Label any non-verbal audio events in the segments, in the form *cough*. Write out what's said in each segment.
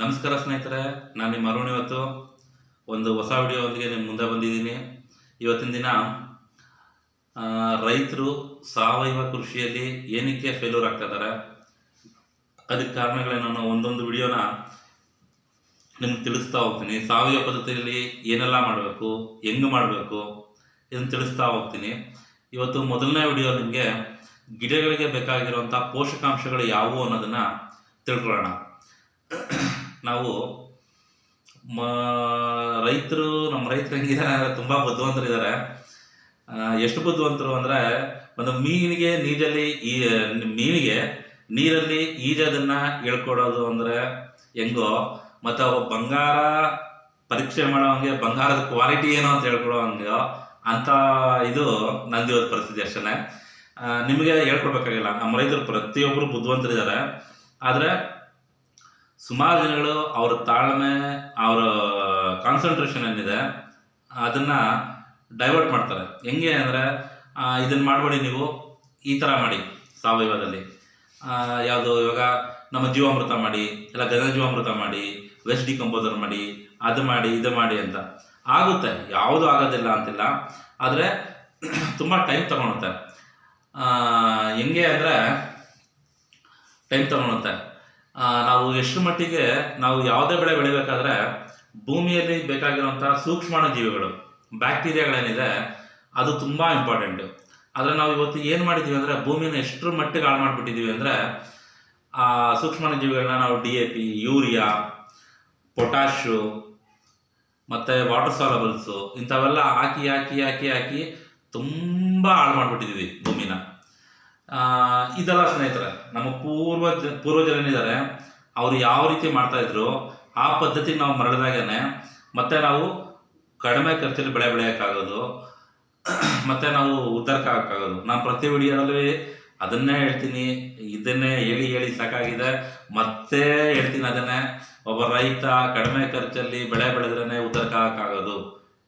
ನಮಸ್ಕಾರ ಸ್ನೇಹಿತರೆ, ನಾನು ನಿಮ್ಮ ಅರುಣ್ ಇವತ್ತು. ಒಂದು ಹೊಸ ವಿಡಿಯೋದೊಂದಿಗೆ ನಿಮ್ಮ ಮುಂದೆ ಬಂದಿದ್ದೀನಿ. ಇವತ್ತಿನ ದಿನ ರೈತರು ಸಾವಯವ ಕೃಷಿಯಲ್ಲಿ ಏನಕ್ಕೆ ಫೇಲ್ಯೂರ್ ಆಗ್ತಾ ಇದ್ದಾರೆ? ಅದಕ್ಕೆ ಕಾರಣಗಳೇನು ಒಂದೊಂದು ವಿಡಿಯೋನ ನಿಮ್ಗೆ ತಿಳಿಸ್ತಾ ಹೋಗ್ತೀನಿ. ಸಾವಯವ ಪದ್ಧತಿಯಲ್ಲಿ ಏನೆಲ್ಲ ಮಾಡಬೇಕು, ಹೆಂಗೆ ಮಾಡಬೇಕು, ಇದನ್ನು ತಿಳಿಸ್ತಾ ಹೋಗ್ತೀನಿ. ಇವತ್ತು ಮೊದಲನೇ ವಿಡಿಯೋ ನಿಮಗೆ ಗಿಡಗಳಿಗೆ ಬೇಕಾಗಿರುವಂಥ ಪೋಷಕಾಂಶಗಳು ಯಾವುವು ಅನ್ನೋದನ್ನು ತಿಳ್ಕೊಳ್ಳೋಣ. ನಾವು ಮ, ರೈತರು, ನಮ್ಮ ಹೆಂಗಿದ್ದಾರೆ ತುಂಬ ಬುದ್ಧಿವಂತರಿದ್ದಾರೆ ಎಷ್ಟು ಬುದ್ಧಿವಂತರು ಅಂದರೆ ಒಂದು ಮೀನಿಗೆ ನೀರಲ್ಲಿ ಈ, ಮೀನಿಗೆ ನೀರಲ್ಲಿ ಈಜದನ್ನ ಹೇಳ್ಕೊಡೋದು ಅಂದರೆ ಹೆಂಗೋ, ಮತ್ತು ಅವ ಬಂಗಾರ ಪರೀಕ್ಷೆ ಮಾಡೋವಂಗೆ ಬಂಗಾರದ ಕ್ವಾಲಿಟಿ ಏನು ಅಂತ ಹೇಳ್ಕೊಡೋ ಹಂಗೆ ಅಂತ ಇದು ನಂದು ಪರಿಸ್ಥಿತಿ ಅಷ್ಟೇ ನಿಮಗೆ ಹೇಳ್ಕೊಡ್ಬೇಕಾಗಿಲ್ಲ. ನಮ್ಮ ರೈತರು ಪ್ರತಿಯೊಬ್ಬರು ಬುದ್ಧಿವಂತರಿದ್ದಾರೆ ಆದರೆ ಸುಮಾರು ಜನಗಳು ಅವರ ತಾಳ್ಮೆ, ಅವರ ಕಾನ್ಸಂಟ್ರೇಷನ್ ಏನಿದೆ, ಅದನ್ನ ಡೈವರ್ಟ್ ಮಾಡ್ತಾರೆ. ಹೆಂಗೆ ಅಂದರೆ ಇದನ್ನ ಮಾಡಬೇಡಿ ನೀವು, ಈ ಥರ ಮಾಡಿ ಸಾವಯವದಲ್ಲಿ. ಯಾವುದು ಇವಾಗ ನಮ್ಮ ಜೀವಾಮೃತ ಮಾಡಿ, ಇಲ್ಲ ಗನ ಜೀವಾಮೃತ ಮಾಡಿ ವೆಸ್ಟ್ ಡಿಕಂಪೋಸರ್ ಮಾಡಿ, ಅದು ಮಾಡಿ, ಇದು ಮಾಡಿ ಅಂತ. ಆಗುತ್ತೆ, ಯಾವುದು ಆಗೋದಿಲ್ಲ ಅಂತಿಲ್ಲ. ಆದರೆ, ತುಂಬ ಟೈಮ್ ತಗೊಳುತ್ತೆ. ಹೆಂಗೆ ಅಂದರೆ ಟೈಮ್ ತಗೊಳುತ್ತೆ. ನಾವು ಎಷ್ಟು ಮಟ್ಟಿಗೆ ನಾವು ಯಾವುದೇ ಬೆಳೆ ಬೆಳಿಬೇಕಾದ್ರೆ ಭೂಮಿಯಲ್ಲಿ ಬೇಕಾಗಿರುವಂಥ ಸೂಕ್ಷ್ಮಾಣು ಜೀವಿಗಳು, ಬ್ಯಾಕ್ಟೀರಿಯಾಗಳೇನಿದೆ, ಅದು ತುಂಬ ಇಂಪಾರ್ಟೆಂಟ್ ಆದರೆ ನಾವು ಇವತ್ತು ಏನು ಮಾಡಿದ್ದೀವಿ ಅಂದರೆ ಭೂಮಿನ ಎಷ್ಟು ಮಟ್ಟಿಗೆ ಹಾಳು ಮಾಡಿಬಿಟ್ಟಿದ್ದೀವಿ ಅಂದರೆ ಆ ಸೂಕ್ಷ್ಮಾಣು ಜೀವಿಗಳನ್ನ ನಾವು D A P urea potash ಮತ್ತು ವಾಟರ್ ಸಾಲಬಲ್ಸು ಇಂಥವೆಲ್ಲ ಹಾಕಿ ಹಾಕಿ ಹಾಕಿ ಹಾಕಿ ತುಂಬ ಹಾಳು ಮಾಡಿಬಿಟ್ಟಿದ್ದೀವಿ ಭೂಮಿನ. ಇದೆಲ್ಲ ಸ್ನೇಹಿತರೆ, ನಮ್ಮ ಪೂರ್ವ ಪೂರ್ವಜರೇನಿದ್ದಾರೆ ಅವರು ಯಾವ ರೀತಿ ಮಾಡ್ತಾ ಇದ್ರು, ಆ ಪದ್ಧತಿ ನಾವು ಮರಳಿದಾಗೇನೆ, ಮತ್ತೆ ನಾವು ಕಡಿಮೆ ಖರ್ಚಲ್ಲಿ ಬೆಳೆ ಬೆಳೆಯೋಕ್ಕಾಗೋದು, ಮತ್ತೆ ನಾವು ಉದ್ಧಾರಕ್ಕೆ ಆಗೋಕ್ಕಾಗೋದು. ನಾನು ಪ್ರತಿ ವಿಡಿಯೋದಲ್ಲಿ ಅದನ್ನೇ ಹೇಳ್ತೀನಿ, ಇದನ್ನೇ ಹೇಳಿ ಹೇಳಿ ಸಾಕಾಗಿದೆ. ಮತ್ತೆ ಹೇಳ್ತೀನಿ ಅದನ್ನೇ, ಒಬ್ಬ ರೈತ ಕಡಿಮೆ ಖರ್ಚಲ್ಲಿ ಬೆಳೆ ಬೆಳೆದ್ರೇ ಉದ್ಧಾರಕ್ಕೆ ಆಗೋಕ್ಕಾಗೋದು.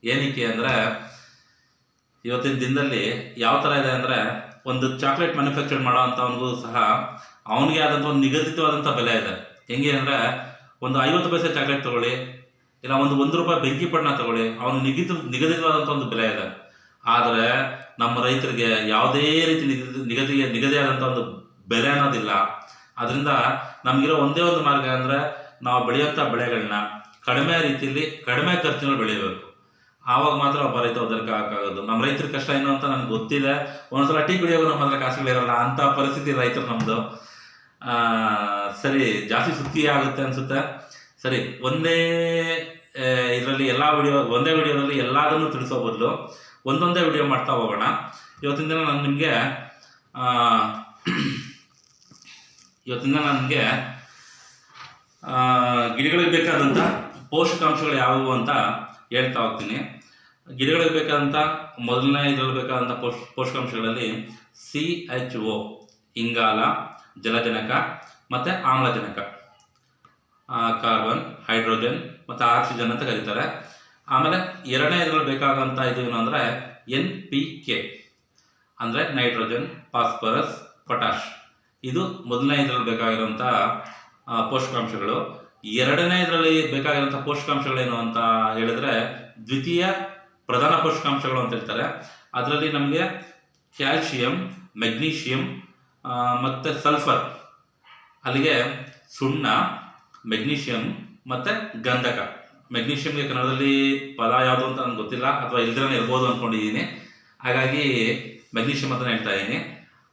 ಏನಕ್ಕೆ ಅಂದರೆ ಇವತ್ತಿನ ದಿನದಲ್ಲಿ ಯಾವ ಥರ ಇದೆ ಅಂದರೆ ಒಂದು ಚಾಕ್ಲೇಟ್ ಮ್ಯಾನುಫ್ಯಾಕ್ಚರ್ ಮಾಡೋ ಸಹ ಅವನಿಗೆ ಆದಂಥ ಒಂದು ನಿಗದಿತವಾದಂಥ ಬೆಲೆ ಇದೆ. ಹೆಂಗೆ ಅಂದರೆ ಒಂದು ಐವತ್ತು ಪೈಸೆ ಚಾಕ್ಲೇಟ್ ತಗೊಳ್ಳಿ, ಇಲ್ಲ ಒಂದು ಒಂದು ರೂಪಾಯಿ ಬೆಂಕಿ ಪಣ್ಣ ತಗೊಳ್ಳಿ, ಅವನು ನಿಗದಿತ ನಿಗದಿತವಾದಂಥ ಒಂದು ಬೆಲೆ ಇದೆ. ಆದರೆ ನಮ್ಮ ರೈತರಿಗೆ ಯಾವುದೇ ರೀತಿ ನಿಗದಿ ನಿಗದಿ ನಿಗದಿಯಾದಂಥ ಒಂದು ಬೆಲೆ ಅನ್ನೋದಿಲ್ಲ. ಅದರಿಂದ ನಮಗಿರೋ ಒಂದೇ ಒಂದು ಮಾರ್ಗ ಅಂದರೆ ನಾವು ಬೆಳೆಯುವಂಥ ಬೆಳೆಗಳನ್ನ ಕಡಿಮೆ ರೀತಿಯಲ್ಲಿ ಕಡಿಮೆ ಖರ್ಚಿನಲ್ಲಿ ಬೆಳಿಬೇಕು ಆವಾಗ ಮಾತ್ರ ಒಬ್ಬ ರೈತ ಉದ್ಧಾರಕ್ಕೆ ಹಾಕಾಗೋದು ನಮ್ಮ ರೈತರ ಕಷ್ಟ ಏನು ಅಂತ ನನಗೆ ಗೊತ್ತಿದೆ ಒಂದ್ಸಲ ಟೀ ಕುಡಿಯೋದು ನಮ್ಮ ಹತ್ರ ಕಾಸುಗಳಿರಲ್ಲ ಅಂತ ಪರಿಸ್ಥಿತಿ ರೈತರು ನಮ್ಮದು ಸರಿ, ಜಾಸ್ತಿ ಸುತ್ತಿ ಆಗುತ್ತೆ ಅನ್ಸುತ್ತೆ. ಸರಿ, ಒಂದೇ ಇದರಲ್ಲಿ ಎಲ್ಲ ವಿಡಿಯೋ, ಒಂದೇ ವಿಡಿಯೋದಲ್ಲಿ ಎಲ್ಲದನ್ನು ತಿಳಿಸೋ ಬದಲು ಒಂದೊಂದೇ ವಿಡಿಯೋ ಮಾಡ್ತಾ ಹೋಗೋಣ. ಇವತ್ತಿನ ದಿನ ನಾನು ನಿಮಗೆ ಇವತ್ತಿನ ದಿನ ನನಗೆ ಗಿಡಗಳಿಗೆ ಬೇಕಾದಂಥ ಪೋಷಕಾಂಶಗಳು ಯಾವುವು ಅಂತ ಹೇಳ್ತಾ ಹೋಗ್ತೀನಿ. ಗಿಡಗಳಿಗೆ ಬೇಕಾದಂಥ ಮೊದಲನೇ ಇದರಲ್ಲಿ ಬೇಕಾದಂಥ ಪೋಷ, ಪೋಷಕಾಂಶಗಳಲ್ಲಿ ಸಿ ಎಚ್ ಒ, ಇಂಗಾಲ, ಜಲಜನಕ ಮತ್ತು ಆಮ್ಲಜನಕ. ಕಾರ್ಬನ್, ಹೈಡ್ರೋಜನ್ ಮತ್ತು ಆಕ್ಸಿಜನ್ ಅಂತ ಕರೀತಾರೆ. ಆಮೇಲೆ ಎರಡನೇ ಇದರಲ್ಲಿ ಬೇಕಾದಂಥ ಇದು ಏನು ಅಂದರೆ, ಎನ್ ಪಿ ಕೆ, ಅಂದರೆ ನೈಟ್ರೋಜನ್, ಫಾಸ್ಫರಸ್ ಪೊಟ್ಯಾಶ್ ಇದು ಮೊದಲನೇ ಇದರಲ್ಲಿ ಬೇಕಾಗಿರುವಂಥ ಪೋಷಕಾಂಶಗಳು. ಎರಡನೇ ಇದರಲ್ಲಿ ಬೇಕಾಗಿರುವಂಥ ಪೋಷಕಾಂಶಗಳೇನು ಅಂತ ಹೇಳಿದ್ರೆ, ದ್ವಿತೀಯ ಪ್ರಧಾನ ಪೋಷಕಾಂಶಗಳು ಅಂತ ಹೇಳ್ತಾರೆ. ಅದರಲ್ಲಿ ನಮಗೆ ಕ್ಯಾಲ್ಶಿಯಂ, ಮೆಗ್ನೀಷಿಯಂ ಮತ್ತು ಸಲ್ಫರ್. ಅಲ್ಲಿಗೆ ಸುಣ್ಣ, ಮೆಗ್ನೀಷಿಯಂ, ಮತ್ತು ಗಂಧಕ. ಮೆಗ್ನೀಷಿಯಂಗೆ ಕನ್ನಡದಲ್ಲಿ ಪದ ಯಾವುದು ಅಂತ ನನಗೆ ಗೊತ್ತಿಲ್ಲ, ಅಥವಾ ಇಲ್ದಿರನೇ ಇರ್ಬೋದು ಅಂದ್ಕೊಂಡಿದ್ದೀನಿ ಹಾಗಾಗಿ ಮೆಗ್ನೀಷಿಯಂ ಅಂತ ಹೇಳ್ತಾ ಇದ್ದೀನಿ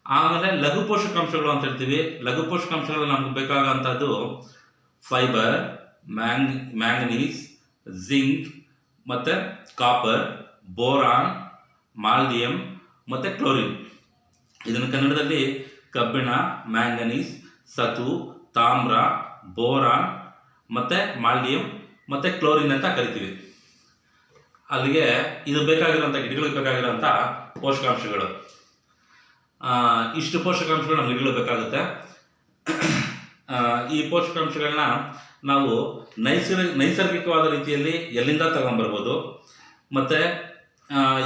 ಆಮೇಲೆ ಲಘು ಪೋಷಕಾಂಶಗಳು ಅಂತ ಹೇಳ್ತೀವಿ. ಲಘು ಪೋಷಕಾಂಶಗಳು ನಮ್ಗೆ ಬೇಕಾಗುವಂಥದ್ದು ಫೈಬರ್, ಮ್ಯಾಂಗ್, ಮ್ಯಾಂಗನೀಸ್ ಜಿಂಕ್ ಮತ್ತು ಕಾಪರ್ ಬೋರಾನ್ ಮಾಲ್ದಿಯಂ ಮತ್ತು ಕ್ಲೋರಿನ್ ಇದನ್ನು ಕನ್ನಡದಲ್ಲಿ ಕಬ್ಬಿಣ ಮ್ಯಾಂಗನೀಸ್ ಸತು, ತಾಮ್ರ ಬೋರಾನ್ ಮತ್ತು ಮಾಲ್ಡಿಯಂ ಮತ್ತು ಕ್ಲೋರಿನ್ ಅಂತ ಕರಿತೀವಿ. ಅಲ್ಲಿಗೆ ಇದು ಬೇಕಾಗಿರೋಂಥ ಗಿಡಗಳಿಗೆ ಬೇಕಾಗಿರೋಂಥ ಪೋಷಕಾಂಶಗಳು. ಇಷ್ಟು ಪೋಷಕಾಂಶಗಳು ನಮ್ಮ ಗಿಡಗಳು ಬೇಕಾಗುತ್ತೆ. ಈ ಪೋಷಕಾಂಶಗಳನ್ನ ನಾವು ನೈಸರ್ ನೈಸರ್ಗಿಕವಾದ ರೀತಿಯಲ್ಲಿ ಎಲ್ಲಿಂದ ತಗೊಂಬರ್ಬೋದು? ಮತ್ತು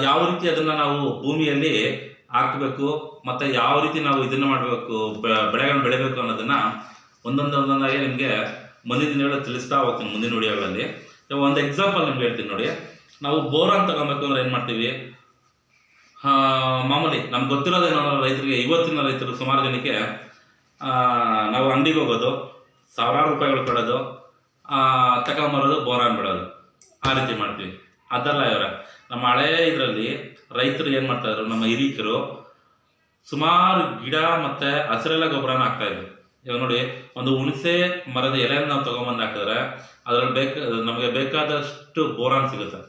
ಯಾವ ರೀತಿ ಅದನ್ನು ನಾವು ಭೂಮಿಯಲ್ಲಿ ಹಾಕಬೇಕು, ಮತ್ತು ಯಾವ ರೀತಿ ನಾವು ಇದನ್ನು ಮಾಡಬೇಕು ಬೆಳೆಗಳನ್ನ ಬೆಳಿಬೇಕು ಅನ್ನೋದನ್ನು ಒಂದೊಂದು ಒಂದೊಂದಾಗಿ ನಿಮಗೆ ಮುಂದಿನ ದಿನಗಳಲ್ಲಿ ತಿಳಿಸ್ತಾ ಹೋಗ್ತೀನಿ, ಮುಂದಿನ ವಿಡಿಯೋಗಳಲ್ಲಿ. ಒಂದು ಎಕ್ಸಾಂಪಲ್ ನಿಮ್ಗೆ ಹೇಳ್ತೀನಿ ನೋಡಿ. ನಾವು ಬೋರಾನ್ ತಗೊಬೇಕು ಅಂದ್ರೆ ಏನು ಮಾಡ್ತೀವಿ? ಮಾಮೂಲಿ ನಮ್ಗೆ ಗೊತ್ತಿರೋದೇನೋ ರೈತರಿಗೆ ಇವತ್ತಿನ ರೈತರು ಸುಮಾರು ಜನಕ್ಕೆ ನಾವು ಅಂಗಡಿಗೆ ಹೋಗೋದು. ಸಾವಿರಾರು ರೂಪಾಯಿಗಳು ಕೊಡೋದು ತಗೊಂಬರೋದು, ಬೋರಾನ್ ಬಿಡೋದು. ಆ ರೀತಿ ಮಾಡ್ತೀವಿ. ಅದಲ್ಲ ಇವರ, ನಮ್ಮ ಹಳೇ ಇದರಲ್ಲಿ ರೈತರು ಏನು ಮಾಡ್ತಾ ಇದ್ರು, ನಮ್ಮ ಹಿರೀಕರು ಸುಮಾರು ಗಿಡ ಮತ್ತೆ ಹಸಿರೆಲ್ಲ ಗೊಬ್ಬರನ ಹಾಕ್ತಾ ಇದ್ರು. ಇವಾಗ ನೋಡಿ, ಒಂದು ಹುಣಸೆ ಮರದ ಎಲೆಯನ್ನು ನಾವು ತಗೊಂಬಂದು ಹಾಕಿದ್ರೆ ಅದ್ರಲ್ಲಿ ಬೇಕ, ನಮಗೆ ಬೇಕಾದಷ್ಟು ಬೋರಾನ್ ಸಿಗುತ್ತೆ.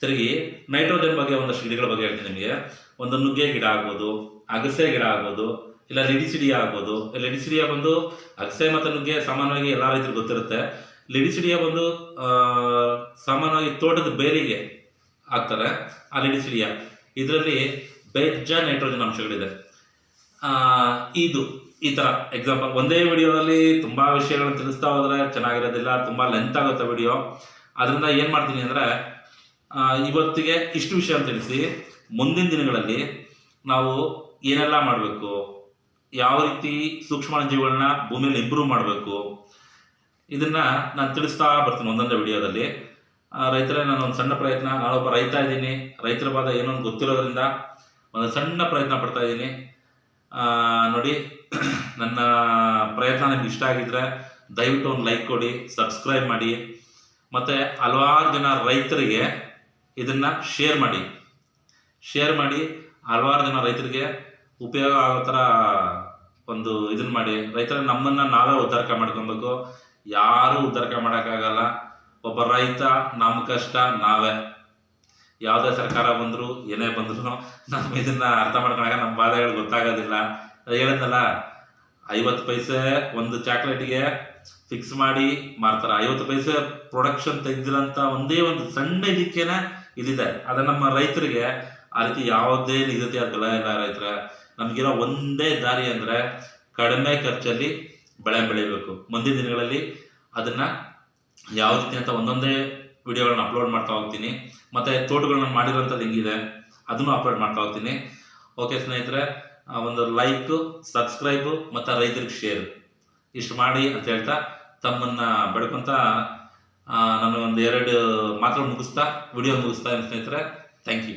ತಿರುಗಿ ನೈಟ್ರೋಜನ್ ಬಗ್ಗೆ ಒಂದಷ್ಟು ಗಿಡಗಳ ಬಗ್ಗೆ ಹೇಳ್ತೀನಿ ನಿಮಗೆ. ಒಂದು ನುಗ್ಗೆ ಗಿಡ ಆಗ್ಬೋದು, ಅಗಸೆ ಗಿಡ ಆಗ್ಬೋದು ಇಲ್ಲ ಲಿಡಿಸಿಡಿಯಾ ಆಗ್ಬೋದು. ಲಿಡಿಸಿಡಿಯಾ ಬಂದು ಅಕ್ಷಯ ಮತ್ತು ನುಗ್ಗೆ ಸಾಮಾನ್ಯವಾಗಿ ಎಲ್ಲ ರೈತರಿಗೆ ಗೊತ್ತಿರುತ್ತೆ. ಲಿಡಿಸಿಡಿಯಾ ಬಂದು ಸಾಮಾನ್ಯವಾಗಿ ತೋಟದ ಬೇರಿಗೆ ಹಾಕ್ತಾರೆ ಆ ಲಿಡಿಸಿಡಿಯಾ. ಇದರಲ್ಲಿ ಬೇಜ ನೈಟ್ರೋಜನ್ ಅಂಶಗಳಿದೆ. ಇದು, ಈ ಥರ ಎಕ್ಸಾಂಪಲ್ ಒಂದೇ ವಿಡಿಯೋದಲ್ಲಿ ತುಂಬ ವಿಷಯಗಳನ್ನು ತಿಳಿಸ್ತಾ ಹೋದರೆ ಚೆನ್ನಾಗಿರೋದಿಲ್ಲ, ತುಂಬ ಲೆಂತ್ ಆಗುತ್ತೆ ವಿಡಿಯೋ. ಅದರಿಂದ ಏನು ಮಾಡ್ತೀನಿ ಅಂದರೆ ಇವತ್ತಿಗೆ ಇಷ್ಟು ವಿಷಯ ತಿಳಿಸಿ, ಮುಂದಿನ ದಿನಗಳಲ್ಲಿ ನಾವು ಏನೆಲ್ಲ ಮಾಡಬೇಕು? ಯಾವ ರೀತಿ ಸೂಕ್ಷ್ಮ ಜೀವಿಗಳನ್ನ ಭೂಮಿಯಲ್ಲಿ ಇಂಪ್ರೂವ್ ಮಾಡಬೇಕು, ಇದನ್ನ ನಾನು ತಿಳಿಸ್ತಾ ಬರ್ತೀನಿ ಒಂದೊಂದೇ ವಿಡಿಯೋದಲ್ಲಿ. ರೈತರೇ, ನಾನು ಒಂದು ಸಣ್ಣ ಪ್ರಯತ್ನ ನಾನೊಬ್ಬ ರೈತ ಇದ್ದೀನಿ, ರೈತರ ಬಾದ ಏನೋ ಗೊತ್ತಿರೋದ್ರಿಂದ ಒಂದು ಸಣ್ಣ ಪ್ರಯತ್ನ ಪಡ್ತಾ ಇದ್ದೀನಿ. ನೋಡಿ, *clears throat* ನನ್ನ ಪ್ರಯತ್ನ ನಿಮ್ಗೆ ಇಷ್ಟ ಆಗಿದ್ರೆ ದಯವಿಟ್ಟು ಒಂದು ಲೈಕ್ ಕೊಡಿ, ಸಬ್ಸ್ಕ್ರೈಬ್ ಮಾಡಿ, ಮತ್ತು ಹಲವಾರು ಜನ ರೈತರಿಗೆ ಇದನ್ನು ಶೇರ್ ಮಾಡಿ. ಶೇರ್ ಮಾಡಿ, ಹಲವಾರು ಜನ ರೈತರಿಗೆ ಉಪಯೋಗ ಆಗೋ ಥರ ಒಂದು ಇದನ್ನ ಮಾಡಿ. ರೈತರ ನಮ್ಮನ್ನು ನಾವೇ ಉದ್ಧಾರಕ ಮಾಡ್ಕೊಬೇಕು. ಯಾರೂ ಉದ್ಧಾರಕ ಮಾಡೋಕ್ಕಾಗಲ್ಲ. ಒಬ್ಬ ರೈತ ನಮ್ಮ ಕಷ್ಟ ನಾವೇ. ಯಾವುದೇ ಸರ್ಕಾರ ಬಂದರೂ, ಏನೇ ಬಂದ್ರು ನಮ್ಮ ಇದನ್ನ ಅರ್ಥ ಮಾಡ್ಕೊಳಕ ನಮ್ಮ ಬಾಧೆಗಳು ಗೊತ್ತಾಗೋದಿಲ್ಲ. ಹೇಳಿದ್ನಲ್ಲ, ಐವತ್ತು ಪೈಸೆ ಒಂದು ಚಾಕ್ಲೇಟ್ಗೆ ಫಿಕ್ಸ್ ಮಾಡಿ ಮಾರ್ತಾರೆ. ಐವತ್ತು ಪೈಸೆ ಪ್ರೊಡಕ್ಷನ್ ತೆಗ್ದಿರೋಂಥ ಒಂದೇ ಒಂದು ಸಣ್ಣ ಇದಕ್ಕೇನೆ ಇದಿದೆ ಅದು ನಮ್ಮ ರೈತರಿಗೆ ಆ ರೀತಿ ಯಾವುದೇ ನಿಗದಿ ಆಗಲ್ಲ ಎಲ್ಲ ರೈತರ, ನಮಗಿರೋ ಒಂದೇ ದಾರಿ ಅಂದರೆ ಕಡಿಮೆ ಖರ್ಚಲ್ಲಿ ಬೆಳೆ ಬೆಳಿಬೇಕು. ಮುಂದಿನ ದಿನಗಳಲ್ಲಿ ಅದನ್ನ ಯಾವ ರೀತಿ ಅಂತ ಒಂದೊಂದೇ ವಿಡಿಯೋಗಳನ್ನ ಅಪ್ಲೋಡ್ ಮಾಡ್ತಾ ಹೋಗ್ತೀನಿ. ಮತ್ತೆ ತೋಟಗಳನ್ನ ಮಾಡಿರೋಂಥದ್ದು ಹೆಂಗಿದೆ, ಅದನ್ನು ಅಪ್ಲೋಡ್ ಮಾಡ್ತಾ ಹೋಗ್ತೀನಿ. ಓಕೆ ಸ್ನೇಹಿತರೆ ಒಂದು ಲೈಕ್ ಸಬ್ಸ್ಕ್ರೈಬು ಮತ್ತು ರೈತರಿಗೆ ಶೇರ್ ಇಷ್ಟು ಮಾಡಿ ಅಂತ ಹೇಳ್ತಾ ತಮ್ಮನ್ನ ಬೆಳ್ಕೊಂತ ನಾನು ಒಂದು ಎರಡು ಮಾತ್ರ ಮುಗಿಸ್ತಾ ವಿಡಿಯೋ ಮುಗಿಸ್ತಾ ಸ್ನೇಹಿತರೆ. Thank you